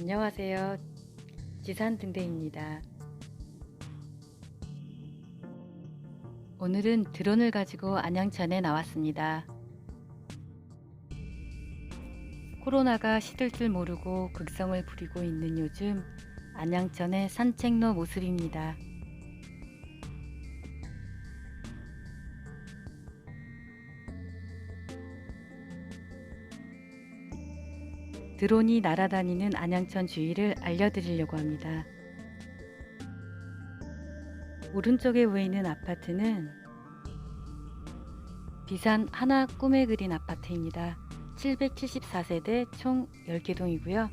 안녕하세요. 지산등대입니다. 오늘은 드론을 가지고 안양천에 나왔습니다. 코로나가 시들 줄 모르고 극성을 부리고 있는 요즘 안양천의 산책로 모습입니다. 드론이 날아다니는 안양천 주위를 알려드리려고 합니다. 오른쪽에 보이는 아파트는 비산 하나 꿈에 그린 아파트입니다. 774세대 총 10개 동이고요.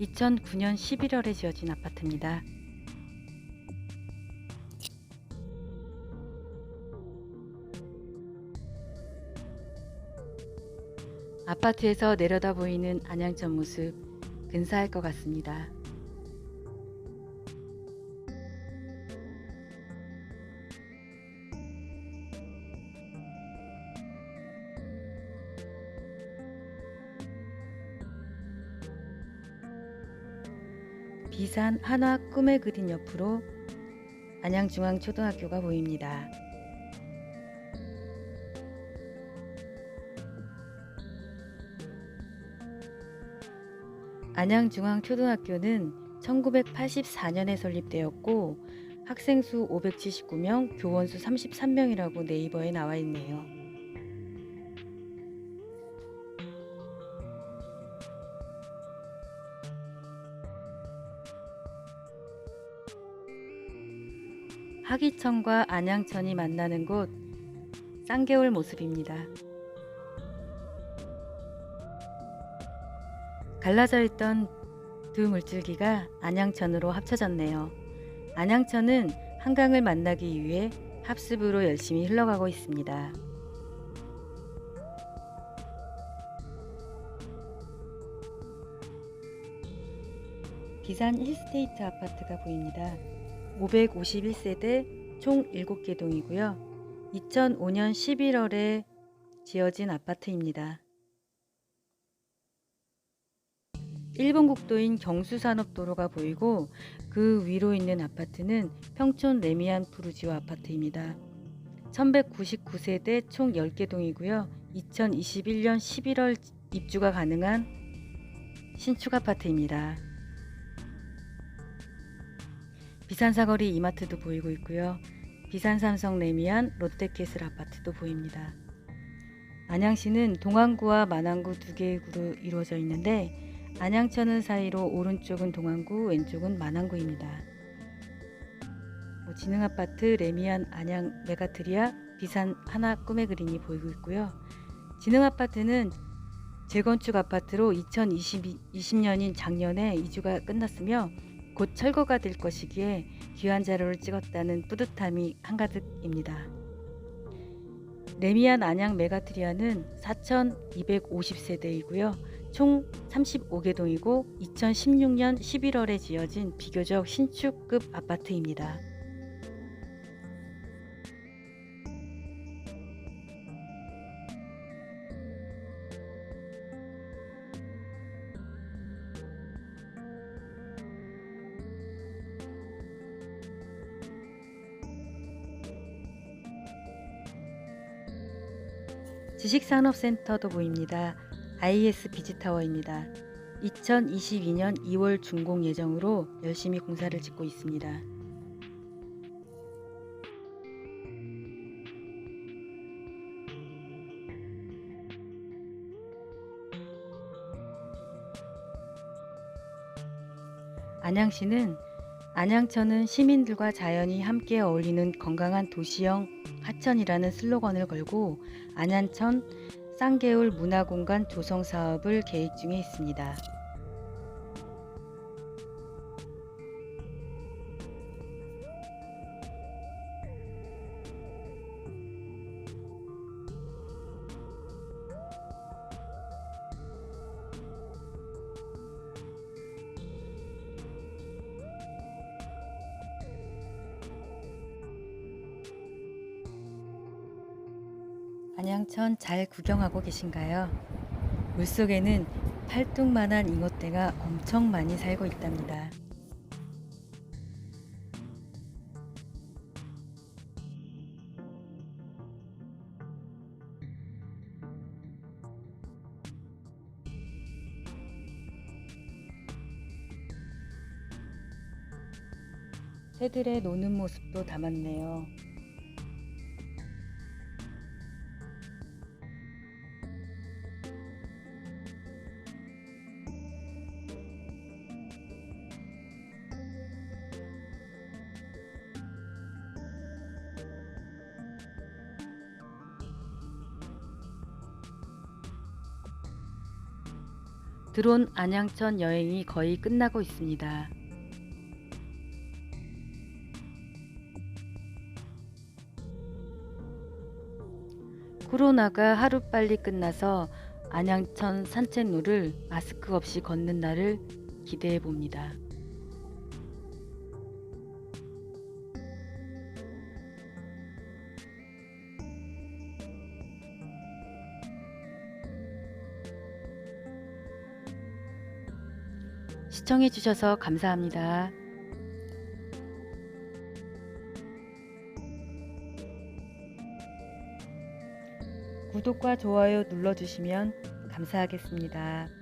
2009년 11월에 지어진 아파트입니다. 아파트에서 내려다 보이는 안양천 모습 근사할 것 같습니다. 비산 한화 꿈에 그린 옆으로 안양중앙초등학교가 보입니다. 안양중앙초등학교는 1984년에 설립되었고 학생 수 579명, 교원 수 33명이라고 네이버에 나와 있네요. 하기천과 안양천이 만나는 곳 쌍개울 모습입니다. 갈라져 있던 두 물줄기가 안양천으로 합쳐졌네요. 안양천은 한강을 만나기 위해 합습으로 열심히 흘러가고 있습니다. 비산 힐스테이트 아파트가 보입니다. 551세대 총 7개 동이고요. 2005년 11월에 지어진 아파트입니다. 일본 국도인 경수산업도로가 보이고 그 위로 있는 아파트는 평촌 레미안 푸르지오 아파트입니다. 1199세대 총 10개 동이고요. 2021년 11월 입주가 가능한 신축 아파트입니다. 비산사거리 이마트도 보이고 있고요. 비산삼성 레미안 롯데캐슬 아파트도 보입니다. 안양시는 동안구와 만안구 두 개의 구로 이루어져 있는데 안양천은 사이로 오른쪽은 동안구, 왼쪽은 만안구입니다. 뭐 지능아파트, 레미안, 안양, 메가트리아, 비산 하나 꿈의 그린이 보이고 있고요. 지능아파트는 재건축 아파트로 2020년인 작년에 이주가 끝났으며 곧 철거가 될 것이기에 귀한 자료를 찍었다는 뿌듯함이 한가득입니다. 레미안 안양 메가트리아는 4,250세대이고요. 총 35개 동이고 2016년 11월에 지어진 비교적 신축급 아파트입니다. 지식산업센터도 보입니다. IS 비지타워입니다. 2022년 2월 준공 예정으로 열심히 공사를 짓고 있습니다. 안양시는 안양천은 시민들과 자연이 함께 어울리는 건강한 도시형 하천이라는 슬로건을 걸고 안양천 쌍개울 문화공간 조성 사업을 계획 중에 있습니다. 안양천 잘 구경하고 계신가요? 물속에는 팔뚝만한 잉어떼가 엄청 많이 살고 있답니다. 새들의 노는 모습도 담았네요. 드론 안양천 여행이 거의 끝나고 있습니다. 코로나가 하루빨리 끝나서 안양천 산책로를 마스크 없이 걷는 날을 기대해 봅니다. 시청해 주셔서 감사합니다. 구독과 좋아요 눌러주시면 감사하겠습니다.